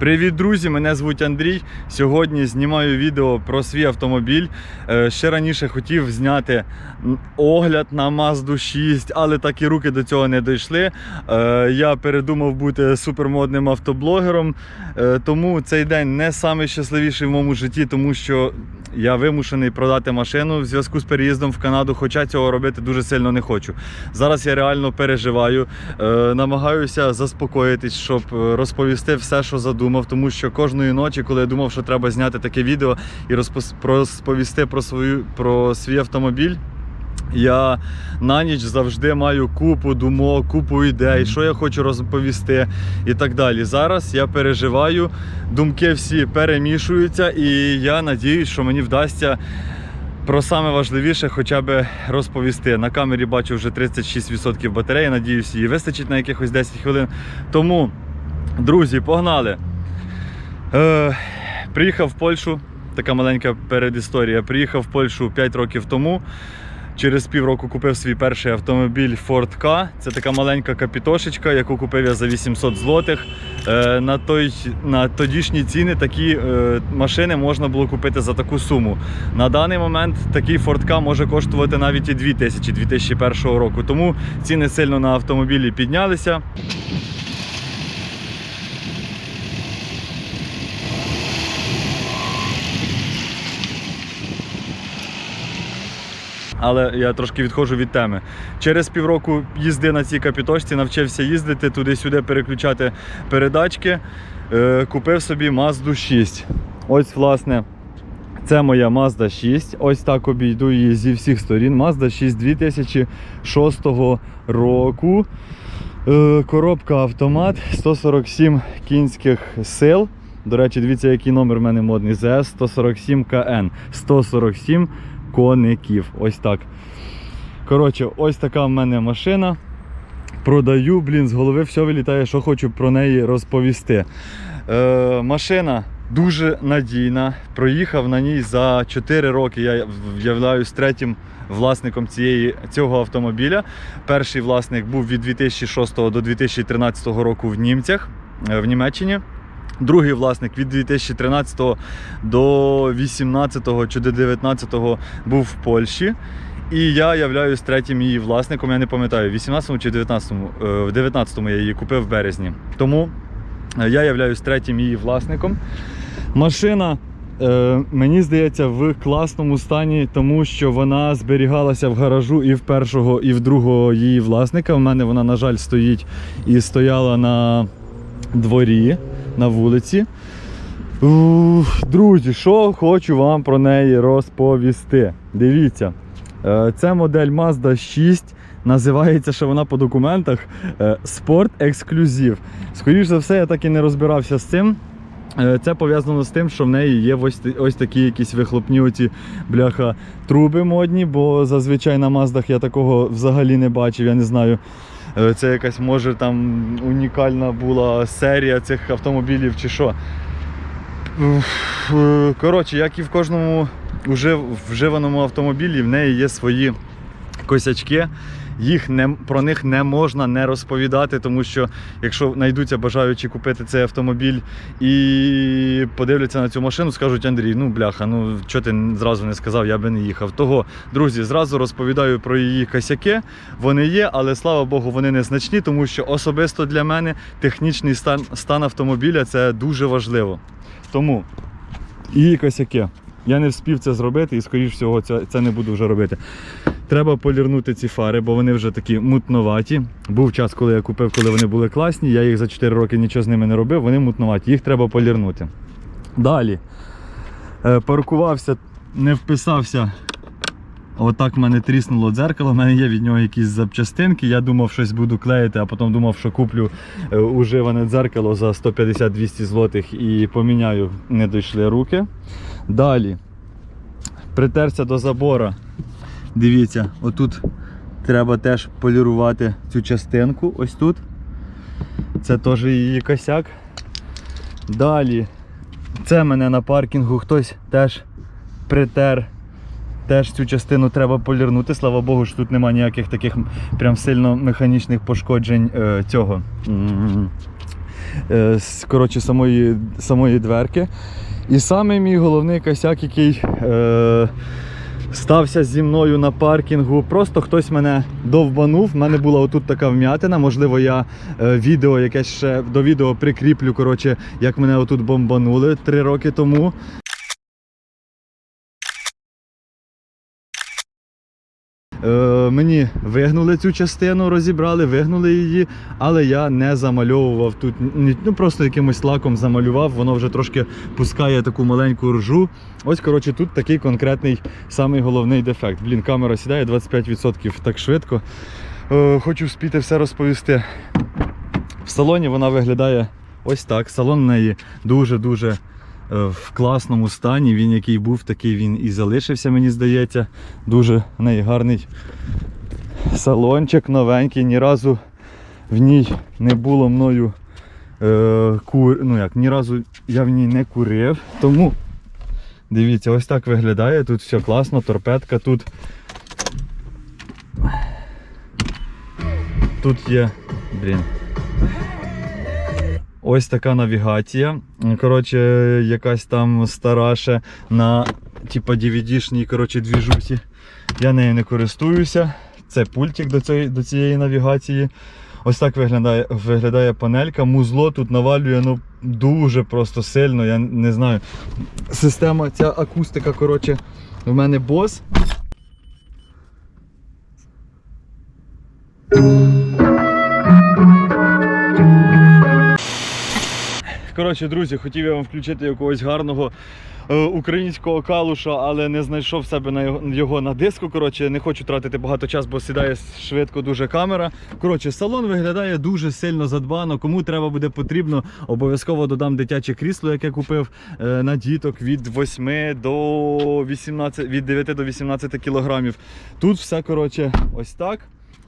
Привіт, друзі! Мене звуть Андрій. Сьогодні знімаю відео про свій автомобіль. Е, Ще раніше хотів зняти огляд на Mazda 6, але так і руки до цього не дійшли. Е, Я передумав бути супермодним автоблогером. Е, Тому цей день не найщасливіший в моєму житті, тому що я вимушений продати машину в зв'язку з переїздом в Канаду, хоча цього робити дуже сильно не хочу. Зараз я реально переживаю, е, намагаюся заспокоїтись, щоб е, розповісти все, що задумав, тому що кожної ночі, коли я думав, що треба зняти таке відео і розповісти про свою про свій автомобіль. Я на ніч завжди маю купу думок, купу ідей, що я хочу розповісти і так далі. Зараз я переживаю, думки всі перемішуються, і я надіюсь, що мені вдасться про саме важливіше хоча б розповісти. На камері бачу вже 36% батареї. Надіюсь, її вистачить на якихось 10 хвилин. Тому, друзі, погнали. Е, приїхав в Польщу. Така маленька передісторія. Приїхав в Польщу 5 років тому. Через півроку купив свій перший автомобіль Ford K. Це така маленька капітошечка, яку купив я за 800 злотих. Е, на, той, на тодішні ціни такі е, машини можна було купити за таку суму. На даний момент такий Ford K може коштувати навіть і 2000 2001 року. Тому ціни сильно на автомобілі піднялися. Але я трошки відходжу від теми. Через півроку їзди на цій капітошці навчився їздити туди-сюди, переключати передачки. Е, купив собі Mazda 6. Ось, власне, це моя Mazda 6. Ось так обійду її зі всіх сторін. Mazda 6 2006 року. Е, коробка автомат 147 кінських сил. До речі, дивіться, який номер в мене модний. ЗС 147 КН. 147 коників. Ось так. Коротше, ось така в мене машина. Продаю, блін, з голови все вилітає, що хочу про неї розповісти. Е, машина дуже надійна. Проїхав на ній за 4 роки. Я являюсь третім власником цієї, цього автомобіля. Перший власник був від 2006 до 2013 року в німцях е, в Німеччині. Другий власник від 2013 до 18 чи до 19 був в Польщі. І я являюсь третім її власником. Я не пам'ятаю, в 18 чи 19 Е, в 19-му я її купив в березні. Тому е, я являюсь третім її власником. Машина, е, мені здається, в класному стані, тому що вона зберігалася в гаражу і в першого, і в другого її власника. У мене вона, на жаль, стоїть і стояла на дворі, на вулиці. Друзі, що хочу вам про неї розповісти. Дивіться, е, це модель Mazda 6. Називається, що вона по документах е, Sport Exclusive. Скоріше за все, я так і не розбирався з цим. Е, Це пов'язано з тим, що в неї є ось, ось такі якісь вихлопні оці бляха труби модні, бо зазвичай на Маздах я такого взагалі не бачив. Я не знаю. Е, Це якась може там унікальна була серія цих автомобілів чи що. Е, Коротше, як і в кожному вже вживаному автомобілі, в неї є свої косячки. Їх не, про них не можна не розповідати, тому що якщо знайдуться бажаючі купити цей автомобіль і подивляться на цю машину, скажуть Андрій, ну бляха, ну що ти зразу не сказав, я би не їхав. Того, друзі, зразу розповідаю про її косяки. Вони є, але слава Богу, вони незначні, тому що особисто для мене технічний стан, стан автомобіля це дуже важливо. Тому її косяки. Я не вспів це зробити і, скоріш всього, це, це не буду вже робити. Треба полірнути ці фари, бо вони вже такі мутноваті. Був час, коли я купив, коли вони були класні. Я їх за 4 роки нічого з ними не робив, вони мутноваті. Їх треба полірнути. Далі. Е, паркувався, не вписався. Отак в мене тріснуло дзеркало, в мене є від нього якісь запчастинки. Я думав, щось буду клеїти, а потім думав, що куплю е, уживане дзеркало за 150-200 злотих і поміняю, не дійшли руки. Далі. Притерся до забора. Дивіться, отут треба теж полірувати цю частинку. Ось тут. Це теж її косяк. Далі. Це мене на паркінгу хтось теж притер. Теж цю частину треба полірнути. Слава Богу, що тут немає ніяких таких прям сильно механічних пошкоджень е, цього. е, коротше, самої, самої дверки. І саме мій головний косяк, який е, стався зі мною на паркінгу. Просто хтось мене довбанув. У мене була отут така вм'ятина. Можливо, я е, відео якесь ще до відео прикріплю, коротше, як мене отут бомбанули три роки тому. Мені вигнули цю частину, розібрали, вигнули її, але я не замальовував тут. Ну просто якимось лаком замалював, воно вже трошки пускає таку маленьку ржу. Ось, коротше, тут такий конкретний самий головний дефект. Блін, камера сідає 25% так швидко. Е, хочу вспіти все розповісти. В салоні вона виглядає ось так. Салон в неї дуже-дуже е, в класному стані. Він який був, такий він і залишився, мені здається. Дуже в неї гарний салончик новенький. Ні разу в ній не було мною е, кур... ну як, ні разу я в ній не курив. Тому дивіться, ось так виглядає. Тут все класно, торпедка тут. Тут є. Блін. Ось така навігація. Коротше, якась там стара ще на типа DVD-шній коротше, двіжусі. Я нею не користуюся. Це пультик до цієї, до цієї навігації. Ось так виглядає, виглядає панелька. Музло тут навалює ну, дуже просто сильно. Я не знаю. Система, ця акустика, коротше, в мене бос. Коротше, друзі, хотів я вам включити якогось гарного е, українського калуша, але не знайшов себе на його, на диску. Коротше, не хочу тратити багато часу, бо сідає швидко дуже камера. Коротше, салон виглядає дуже сильно задбано. Кому треба буде потрібно, обов'язково додам дитяче крісло, яке купив е, на діток від 8 до 18, від 9 до 18 кілограмів. Тут все коротше ось так.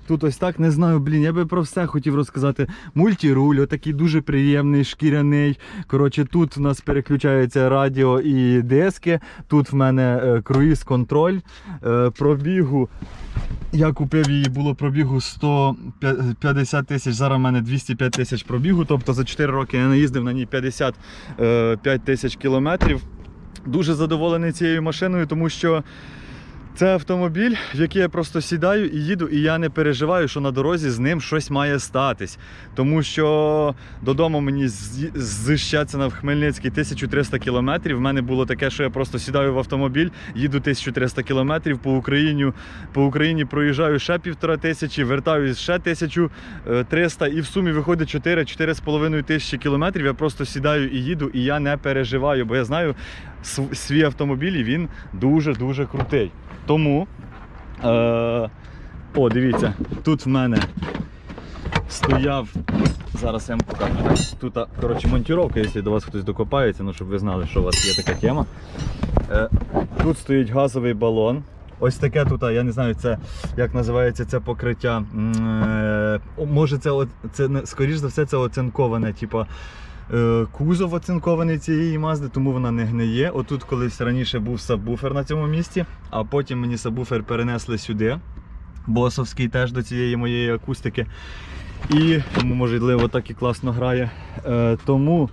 Тут ось так не знаю, блін, я би про все хотів розказати. Мультіруль, отакий дуже приємний, шкіряний. Коротше, тут у нас переключається радіо і диски. Тут в мене е, круїз-контроль. Е, пробігу. Я купив її, було пробігу 150 тисяч, зараз в мене 205 тисяч пробігу. Тобто за 4 роки я наїздив на ній 55 тисяч кілометрів. Дуже задоволений цією машиною, тому що це автомобіль, в який я просто сідаю і їду, і я не переживаю, що на дорозі з ним щось має статись. Тому що додому мені з Щецина в Хмельницький 1300 кілометрів. В мене було таке, що я просто сідаю в автомобіль, їду 1300 кілометрів по Україні. По Україні проїжджаю ще півтора тисячі, вертаюсь ще 1300 і в сумі виходить 4-4,5 тисячі кілометрів. Я просто сідаю і їду, і я не переживаю, бо я знаю свій автомобіль, і він дуже-дуже крутий. Тому, е, о, дивіться, тут в мене стояв. Зараз я вам покажу. Тут, коротше, монтіровка, якщо до вас хтось докопається, ну щоб ви знали, що у вас є така тема. Е, тут стоїть газовий балон. Ось таке тут, я не знаю, це як називається це покриття. Е, Може, це, це скоріш за все, це оцинковане, типа. Е, Кузов оцинкований цієї мазди, тому вона не гниє. Отут колись раніше був сабвуфер на цьому місці, а потім мені сабвуфер перенесли сюди. Босовський теж до цієї моєї акустики. І можливо, так і класно грає. Е, тому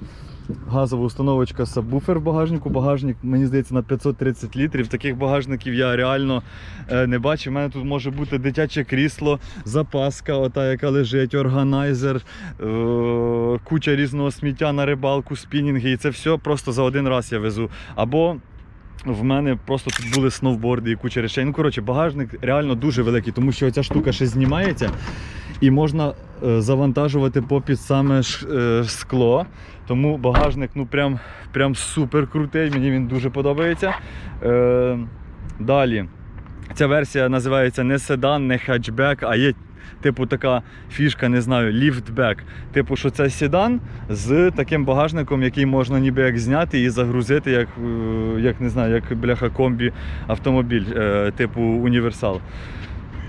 газова установочка сабвуфер в багажнику. Багажник, мені здається, на 530 літрів. Таких багажників я реально е, не бачив. У мене тут може бути дитяче крісло, запаска, ота, яка лежить, органайзер, е, куча різного сміття на рибалку, спінінги. І це все просто за один раз я везу. Або в мене просто тут були сноуборди і куча речей. Ну, коротше, багажник реально дуже великий, тому що ця штука ще знімається і можна е, завантажувати попід саме скло. Тому багажник ну прям, прям супер крутий, мені він дуже подобається. Е, далі. Ця версія називається не седан, не хетчбек, а є типу така фішка, не знаю, ліфтбек. Типу, що це седан з таким багажником, який можна ніби як зняти і загрузити, як, е, як не знаю, як бляха комбі автомобіль, е, типу універсал.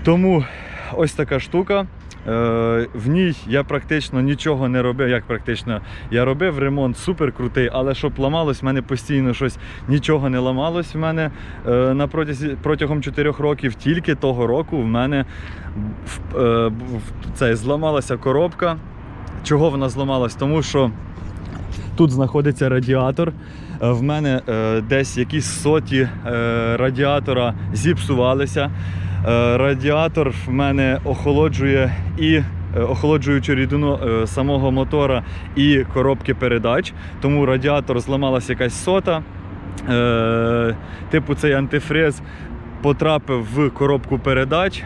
Тому ось така штука. Е, В ній я практично нічого не робив. Як практично я робив ремонт супер крутий, але щоб ламалось, в мене постійно щось нічого не ламалось. В мене е, на протязі протягом 4 років, тільки того року, в мене е, цей, зламалася коробка. Чого вона зламалась? Тому що тут знаходиться радіатор. В мене десь якісь соті радіатора зіпсувалися. Е, радіатор в мене охолоджує і е, охолоджуючу рідину е, самого мотора і коробки передач. Тому радіатор зламалася якась сота. Типу цей антифриз потрапив в коробку передач.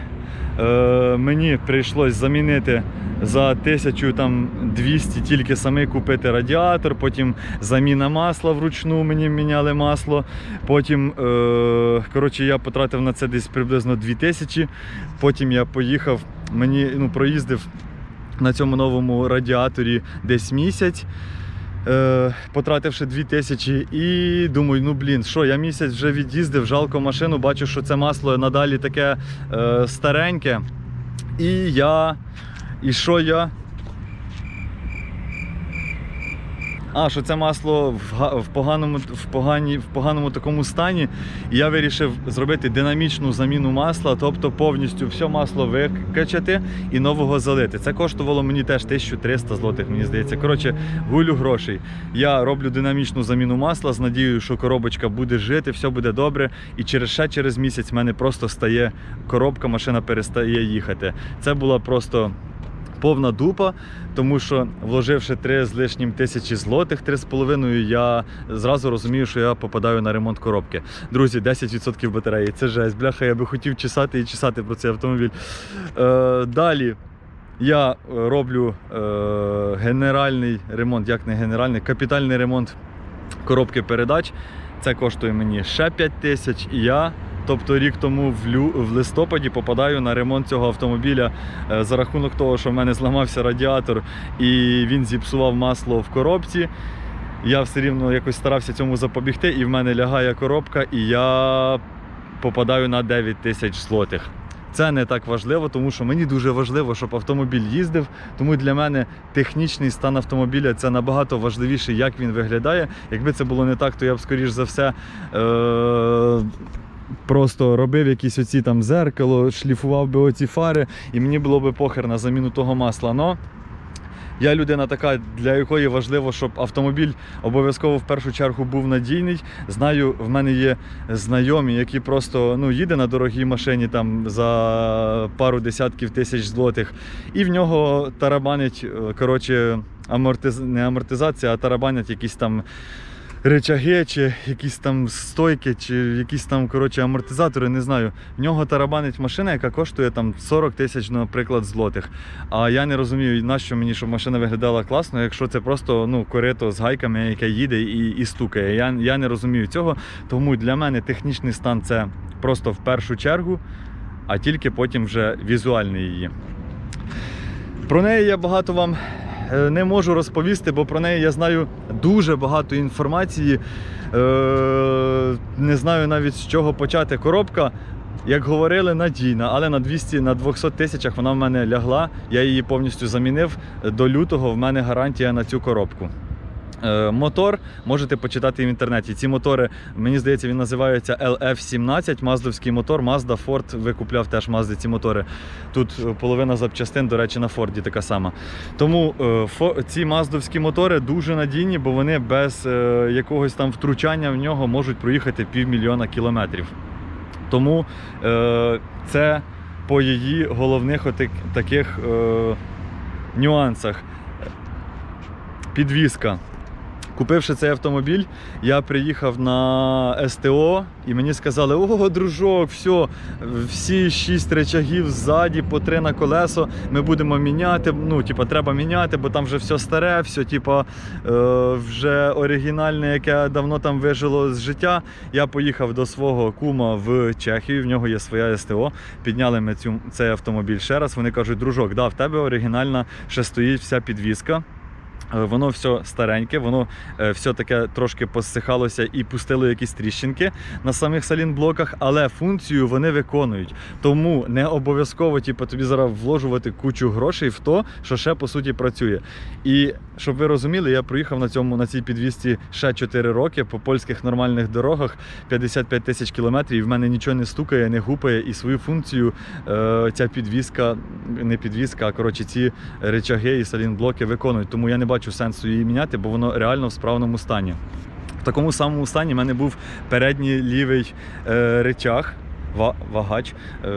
Е, мені прийшлось замінити за 1200 тільки самий купити радіатор, потім заміна масла вручну мені міняли масло. Потім е, коротше, я потратив на це десь приблизно 2000. Потім я поїхав, мені ну, проїздив на цьому новому радіаторі десь місяць. Е, потративши 2000 і думаю, ну блін, що я місяць вже від'їздив, жалко машину, бачу, що це масло надалі таке е, стареньке. І я. І що я? А, що це масло в, в, поганому, в, погані, в поганому такому стані. І я вирішив зробити динамічну заміну масла, тобто повністю все масло викачати і нового залити. Це коштувало мені теж 1300 злотих, мені здається. Коротше, гулю грошей. Я роблю динамічну заміну масла з надією, що коробочка буде жити, все буде добре. І через ще через місяць в мене просто стає коробка, машина перестає їхати. Це була просто повна дупа, тому що вложивши 3 з лишнім тисячі злотих, 3,5, я зразу розумію, що я попадаю на ремонт коробки. Друзі, 10% батареї. Це жесть. Бляха, я би хотів чесати і чесати про цей автомобіль. Е, далі. Я е, роблю е, генеральний ремонт, як не генеральний, капітальний ремонт коробки передач. Це коштує мені ще 5 тисяч. І я, тобто рік тому в, лю, в листопаді, попадаю на ремонт цього автомобіля е, за рахунок того, що в мене зламався радіатор і він зіпсував масло в коробці. Я все рівно якось старався цьому запобігти, і в мене лягає коробка, і я попадаю на 9 тисяч злотих. Це не так важливо, тому що мені дуже важливо, щоб автомобіль їздив. Тому для мене технічний стан автомобіля це набагато важливіше, як він виглядає. Якби це було не так, то я б скоріш за все. Е- Просто робив якісь оці там зеркало, шліфував би оці фари, і мені було би похер на заміну того масла. Но я людина така, для якої важливо, щоб автомобіль обов'язково в першу чергу був надійний. Знаю, в мене є знайомі, які просто ну, їде на дорогій машині там за пару десятків тисяч злотих, і в нього тарабанить, е, коротше, амортиз... не амортизація, а тарабанять якісь там. Речаги, чи якісь там стойки, чи якісь там коротше, амортизатори, не знаю. В нього тарабанить машина, яка коштує там 40 тисяч, наприклад, злотих. А я не розумію, нащо мені, щоб машина виглядала класно, якщо це просто ну, корито з гайками, яке їде і, і стукає. Я, я не розумію цього. Тому для мене технічний стан це просто в першу чергу, а тільки потім вже візуальний її. Про неї я багато вам не можу розповісти, бо про неї я знаю дуже багато інформації. Е, Не знаю навіть з чого почати. Коробка, як говорили, надійна, але на 200 на 200 тисячах вона в мене лягла. Я її повністю замінив. До лютого в мене гарантія на цю коробку. Е, Мотор можете почитати в інтернеті. Ці мотори, мені здається, він називається LF17, маздовський мотор. Mazda Ford викупляв теж Mazda ці мотори. Тут е, половина запчастин, до речі, на Форді така сама. Тому е, ці маздовські мотори дуже надійні, бо вони без якогось там втручання в нього можуть проїхати півмільйона кілометрів. Тому це по її головних отак- таких нюансах. Підвізка. Купивши цей автомобіль, я приїхав на СТО і мені сказали: ого, дружок, все, всі шість речагів ззаді, по три на колесо. Ми будемо міняти. Ну, типа, треба міняти, бо там вже все старе, все, типа, е, вже оригінальне, яке давно там вижило з життя. Я поїхав до свого кума в Чехію, в нього є своя СТО. Підняли ми цю, цей автомобіль ще раз. Вони кажуть, дружок, да, в тебе оригінальна ще стоїть вся підвізка. Е, Воно все стареньке, воно е, все таке трошки посихалося і пустило якісь тріщинки на самих салінблоках, але функцію вони виконують. Тому не обов'язково типу, тобі зараз вложувати кучу грошей в то, що ще по суті працює. І щоб ви розуміли, я проїхав на цьому на цій підвісці ще 4 роки по польських нормальних дорогах 55 тисяч кілометрів. І в мене нічого не стукає, не гупає, і свою функцію е, ця підвіска, не підвіска, а коротше ці речаги і салінблоки виконують. Тому я не бачу сенсу її міняти, бо воно реально в справному стані. В такому самому стані в мене був передній лівий е, речах, ва- вагач. Е,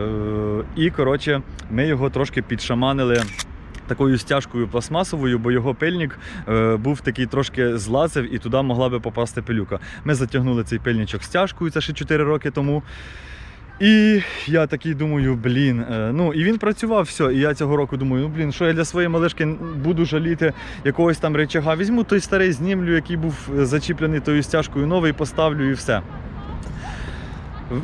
і коротше, ми його трошки підшаманили. Такою стяжкою пластмасовою, бо його пильник е, був такий трошки злазив і туди могла би попасти пилюка. Ми затягнули цей пильничок стяжкою, це ще 4 роки тому. І я такий думаю, блін, е, ну і він працював все. І я цього року думаю, ну блін, що я для своєї малишки буду жаліти якогось там речага. Візьму той старий знімлю, який був е, зачіплений тою стяжкою, новий поставлю і все.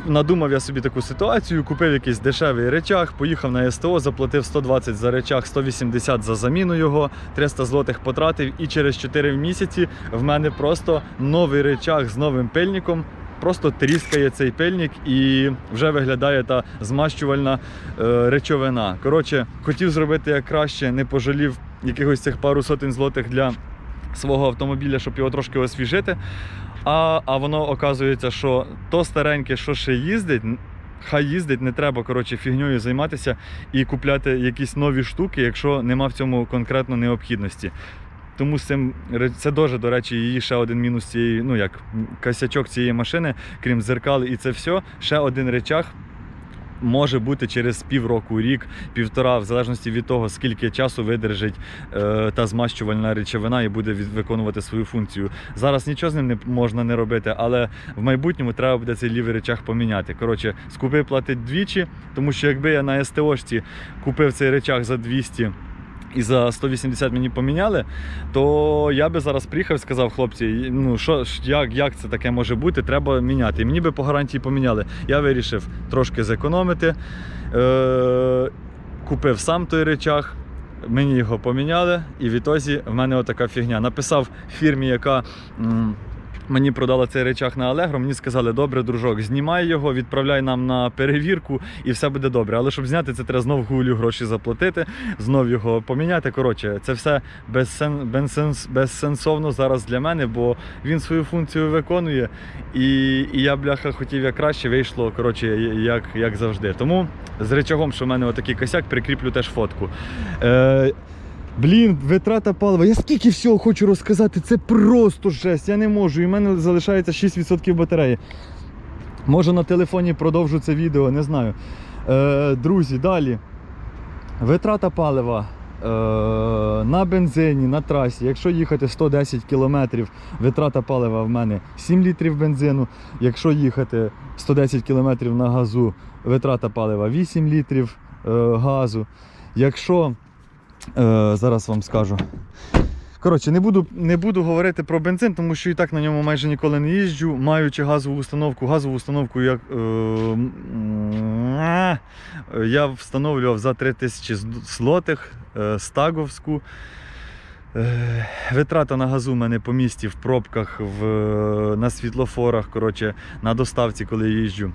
Надумав я собі таку ситуацію, купив якийсь дешевий речах, поїхав на СТО, заплатив 120 за речах, 180 за заміну його, 300 злотих потратив, і через 4 місяці в мене просто новий речах з новим пильником. Просто тріскає цей пильник і вже виглядає та змащувальна е, речовина. Коротше, хотів зробити як краще, не пожалів якихось цих пару сотень злотих для свого автомобіля, щоб його трошки освіжити. А, а воно оказується, що то стареньке, що ще їздить, хай їздить, не треба коротше, фігньою займатися і купляти якісь нові штуки, якщо нема в цьому конкретно необхідності. Тому з цим це дуже, до речі, її ще один мінус цієї, ну як косячок цієї машини, крім зеркал і це все, ще один речах. Може бути через півроку, рік, півтора, в залежності від того, скільки часу видержить е, та змащувальна речовина і буде від- виконувати свою функцію. Зараз нічого з ним не можна не робити, але в майбутньому треба буде цей лівий речах поміняти. Коротше, скупи платить двічі, тому що якби я на СТОшці купив цей речах за 200 і за 180 мені поміняли, то я би зараз приїхав і сказав, хлопці, ну що як, як це таке може бути, треба міняти. І мені би по гарантії поміняли. Я вирішив трошки зекономити. Е- купив сам той речах. Мені його поміняли, і в ітозі в мене отака фігня. Написав фірмі, яка м, мені продала цей речах на Allegro, мені сказали, добре, дружок, знімай його, відправляй нам на перевірку і все буде добре. Але щоб зняти, це треба знов гулю гроші заплатити, знов його поміняти. Коротше, це все безсен, безсенс, безсенсовно зараз для мене, бо він свою функцію виконує. І, і я, бляха, хотів як краще, вийшло, коротше, як, як завжди. Тому з речагом, що в мене отакий косяк, прикріплю теж фотку. Е, Блін, витрата палива. Я скільки всього хочу розказати, це просто жесть. Я не можу. І в мене залишається 6% батареї. Може на телефоні продовжу це відео, не знаю. Е, друзі, далі. Витрата палива. Е, на бензині, на трасі, якщо їхати 110 км, витрата палива в мене 7 літрів бензину. Якщо їхати 110 км на газу, витрата палива 8 літрів е, газу. Якщо Е, зараз вам скажу. Коротше, не буду, не буду говорити про бензин, тому що і так на ньому майже ніколи не їжджу. Маючи газову установку, газову установку як, е, е, я встановлював за 3000 злотих е, стаговську. Е, Витрата на газу в мене по місті в пробках, в, на світлофорах, коротше, на доставці, коли я їжджу.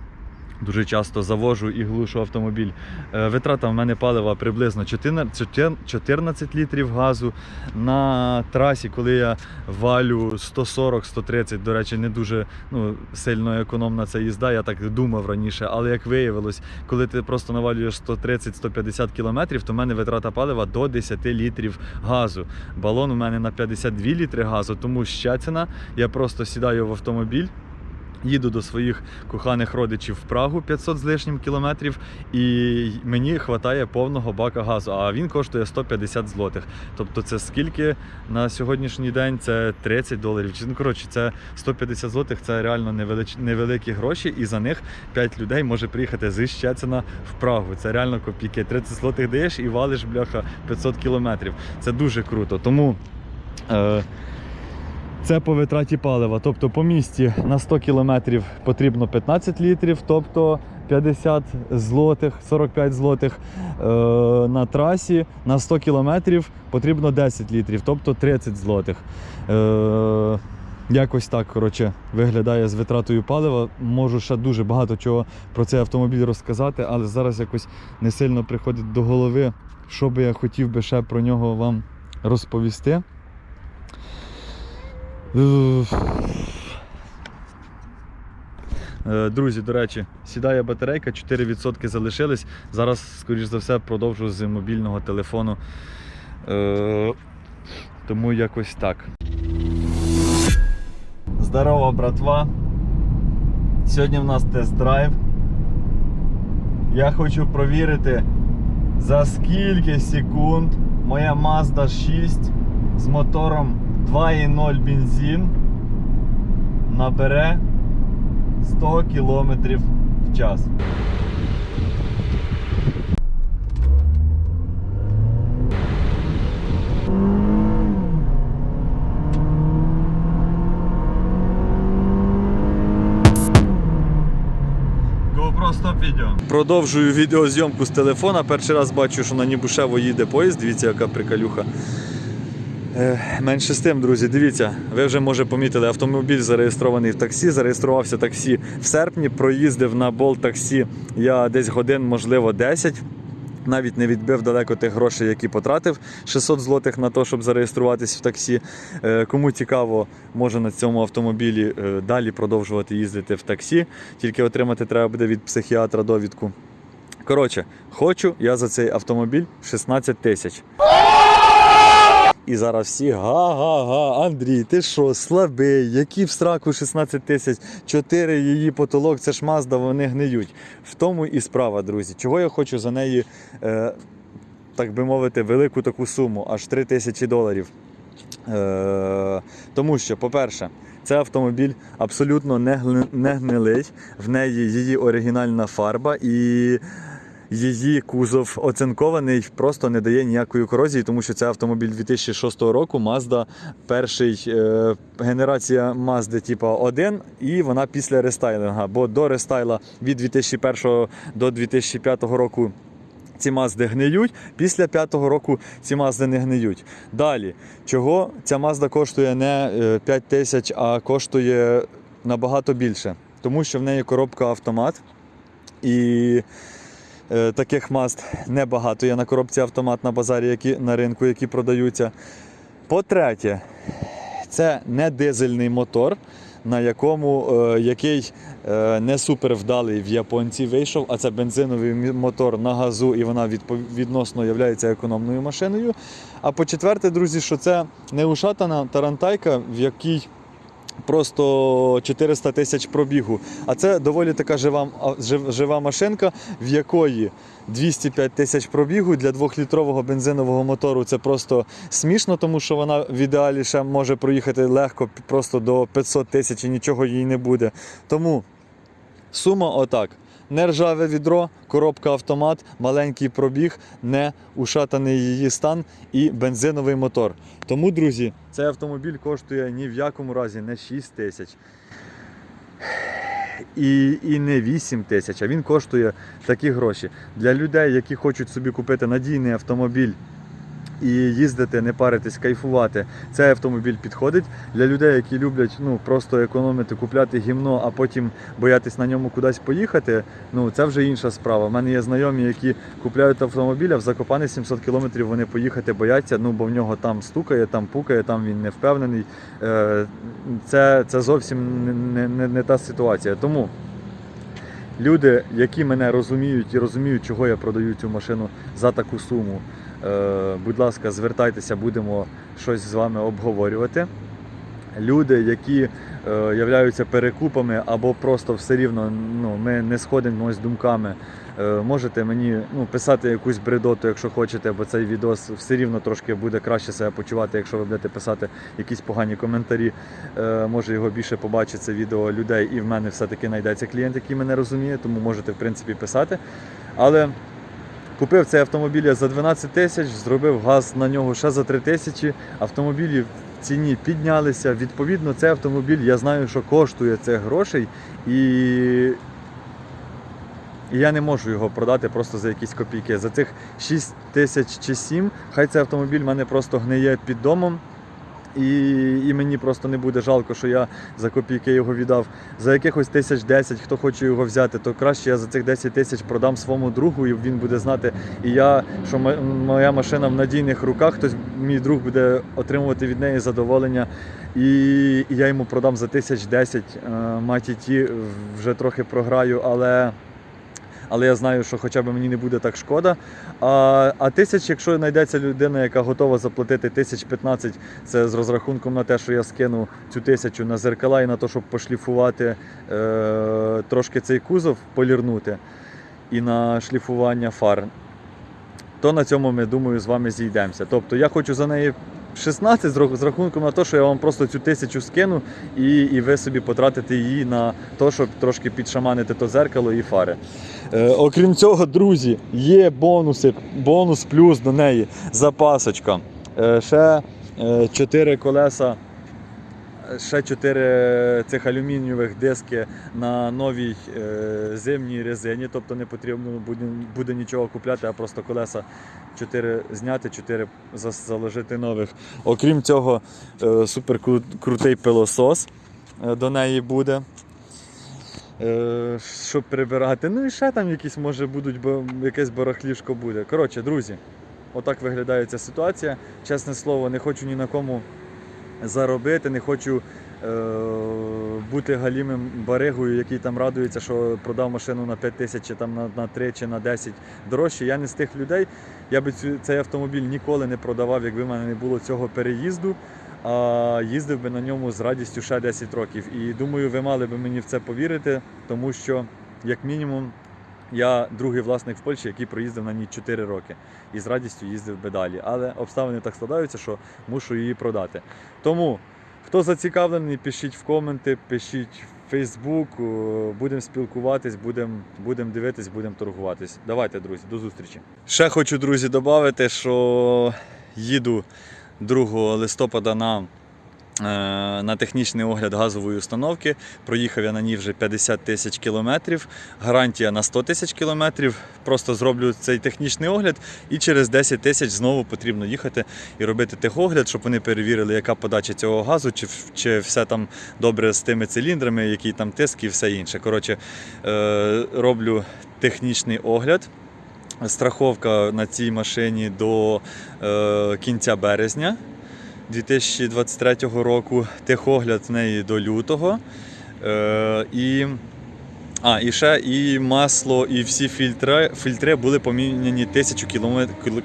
Дуже часто завожу і глушу автомобіль. Е, Витрата в мене палива приблизно 14 14 літрів газу. На трасі, коли я валю 140-130, до речі, не дуже ну, сильно економна ця їзда, я так думав раніше. Але як виявилось, коли ти просто навалюєш 130-150 кілометрів, то в мене витрата палива до 10 літрів газу. Балон у мене на 52 літри газу, тому щецина. Я просто сідаю в автомобіль. Їду до своїх коханих родичів в Прагу 500 з лишнім кілометрів, і мені вистачає повного бака газу, а він коштує 150 злотих. Тобто це скільки на сьогоднішній день? Це 30 доларів. Ну коротше, це 150 злотих, це реально невелич... невеликі гроші, і за них 5 людей може приїхати зі Щецина в Прагу. Це реально копійки. 30 злотих даєш і валиш бляха 500 кілометрів. Це дуже круто. Тому. Е... Це по витраті палива. Тобто по місті на 100 км потрібно 15 літрів, тобто 50 злотих, 45 злотих е, на трасі на 100 кілометрів потрібно 10 літрів, тобто 30 злотих. Е, якось так коротше, виглядає з витратою палива. Можу ще дуже багато чого про цей автомобіль розказати, але зараз якось не сильно приходить до голови, що би я хотів би ще про нього вам розповісти. Е, Друзі, до речі, сідає батарейка, 4% залишились. Зараз, скоріш за все, продовжу з мобільного телефону. Е, Тому якось так. Здорово, братва. Сьогодні в нас тест-драйв. Я хочу провірити, за скільки секунд моя Mazda 6 з мотором 2.0 бензин набере 100 км в час. Відео. Продовжую відеозйомку з телефона. Перший раз бачу, що на Нібушево їде поїзд. Дивіться, яка приколюха. Е, Менше з тим, друзі, дивіться, ви вже може помітили, автомобіль зареєстрований в таксі. Зареєструвався таксі в серпні, проїздив на бол таксі я десь годин, можливо, 10. Навіть не відбив далеко тих грошей, які потратив 600 злотих на те, щоб зареєструватись в таксі. Е, Кому цікаво, може на цьому автомобілі е, далі продовжувати їздити в таксі. Тільки отримати треба буде від психіатра довідку. Коротше, хочу я за цей автомобіль 16 тисяч. І зараз всі га-га-га, Андрій, ти що, слабий, які в сраку 16 тисяч, 4 її потолок, це ж Мазда, вони гниють. В тому і справа, друзі. Чого я хочу за неї, е, так би мовити, велику таку суму, аж 3 тисячі доларів. Е, тому що, по-перше, це автомобіль абсолютно не гнилий, в неї її оригінальна фарба і її кузов оцинкований, просто не дає ніякої корозії, тому що це автомобіль 2006 року, Mazda, перший е, генерація Mazda типу 1, і вона після рестайлінга. Бо до рестайла від 2001 до 2005 року. Ці мазди гниють, після п'ятого року ці мазди не гниють. Далі, чого ця мазда коштує не е, 5 тисяч, а коштує набагато більше. Тому що в неї коробка автомат. І Е, Таких маст небагато є на коробці автомат на базарі, які на ринку, які продаються. По-третє, це не дизельний мотор, на якому е, який е, не супер вдалий в японці вийшов, а це бензиновий мотор на газу, і вона відпов- відносно є економною машиною. А по-четверте, друзі, що це не ушатана тарантайка, в якій просто 400 тисяч пробігу. А це доволі така жива, жива машинка, в якої 205 тисяч пробігу для 2-літрового бензинового мотору. Це просто смішно, тому що вона в ідеалі ще може проїхати легко просто до 500 тисяч і нічого їй не буде. Тому сума отак. Не ржаве відро, коробка автомат, маленький пробіг, не ушатаний її стан і бензиновий мотор. Тому, друзі, цей автомобіль коштує ні в якому разі не 6 тисяч. І, і не 8 тисяч, а він коштує такі гроші. Для людей, які хочуть собі купити надійний автомобіль і їздити, не паритись, кайфувати. Цей автомобіль підходить для людей, які люблять ну просто економити, купляти гімно, а потім боятись на ньому кудись поїхати. Ну це вже інша справа. У мене є знайомі, які купляють автомобіль, а в Закопане 700 кілометрів вони поїхати бояться. Ну бо в нього там стукає, там пукає, там він не впевнений. Е, Це, це зовсім не, не, не, та ситуація. Тому. Люди, які мене розуміють і розуміють, чого я продаю цю машину за таку суму, будь ласка, звертайтеся, будемо щось з вами обговорювати. Люди, які е, являються перекупами або просто все рівно ну, ми не сходимося з думками, е, можете мені ну, писати якусь бредоту, якщо хочете, бо цей відос все рівно трошки буде краще себе почувати, якщо ви будете писати якісь погані коментарі. Е, може його більше побачить це відео людей, і в мене все-таки знайдеться клієнт, який мене розуміє, тому можете в принципі писати. Але Купив цей автомобіль я за 12 тисяч, зробив газ на нього ще за 3 тисячі. Автомобілі в ціні піднялися. Відповідно, цей автомобіль я знаю, що коштує цих грошей. І я не можу його продати просто за якісь копійки. За цих 6 тисяч чи 7, хай цей автомобіль в мене просто гниє під домом. І, і мені просто не буде жалко, що я за копійки його віддав. За якихось тисяч 10, хто хоче його взяти, то краще я за цих 10 тисяч продам своєму другу, і він буде знати. І я, що моя машина в надійних руках, хтось мій друг буде отримувати від неї задоволення. І, і я йому продам за тисяч 10. Е, Маті ті вже трохи програю, але. Але я знаю, що хоча б мені не буде так шкода. А, а тисяч, якщо знайдеться людина, яка готова заплатити тисяч 15, це з розрахунком на те, що я скину цю тисячу на зеркала і на те, щоб пошліфувати е, трошки цей кузов, полірнути і на шліфування фар, то на цьому ми думаю з вами зійдемося. Тобто я хочу за неї 16 з рах- рахунком на те, що я вам просто цю тисячу скину, і, і ви собі потратите її на те, щоб трошки підшаманити то зеркало і фари. Е, окрім цього, друзі, є бонуси, бонус плюс до неї, запасочка. Е, ще 4 колеса, е, ще 4 цих алюмінієвих диски на новій е, зимній резині, тобто не потрібно буде, нічого купляти, а просто колеса 4 зняти, 4 зас- заложити нових. Окрім цього, е, супер крутий пилосос е, до неї буде. Щоб прибирати. Ну і ще там якісь, може, будуть, якесь барахлішко буде. Коротше, друзі, отак виглядає ця ситуація. Чесне слово, не хочу ні на кому заробити, не хочу е, бути галімим баригою, який там радується, що продав машину на 5 тисяч, чи там на, на 3 чи на 10 дорожче. Я не з тих людей. Я би цю, цей автомобіль ніколи не продавав, якби в мене не було цього переїзду. А їздив би на ньому з радістю ще 10 років. І думаю, ви мали би мені в це повірити, тому що, як мінімум, я другий власник в Польщі, який проїздив на ній 4 роки і з радістю їздив би далі. Але обставини так складаються, що мушу її продати. Тому, хто зацікавлений, пишіть в коменти, пишіть в Фейсбук, будемо спілкуватись, будемо будем дивитись, будемо торгуватись. Давайте, друзі, до зустрічі. Ще хочу, друзі, додати, що їду 2 листопада на, е, на технічний огляд газової установки. Проїхав я на ній вже 50 тисяч кілометрів. Гарантія на 100 тисяч кілометрів. Просто зроблю цей технічний огляд, і через 10 тисяч знову потрібно їхати і робити техогляд, щоб вони перевірили, яка подача цього газу, чи, чи все там добре з тими циліндрами, який там тиск і все інше. Коротше, е, роблю технічний огляд. Страховка на цій машині до е, кінця березня 2023 року. Техогляд в неї до лютого. Е, і, а, і ще і масло, і всі фільтри, фільтри були поміняні тисячу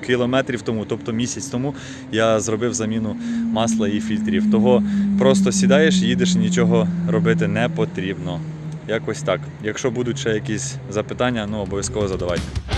кілометрів, тому, тобто місяць тому я зробив заміну масла і фільтрів. Того просто сідаєш, їдеш, і нічого робити не потрібно. Якось так. Якщо будуть ще якісь запитання, ну обов'язково задавайте.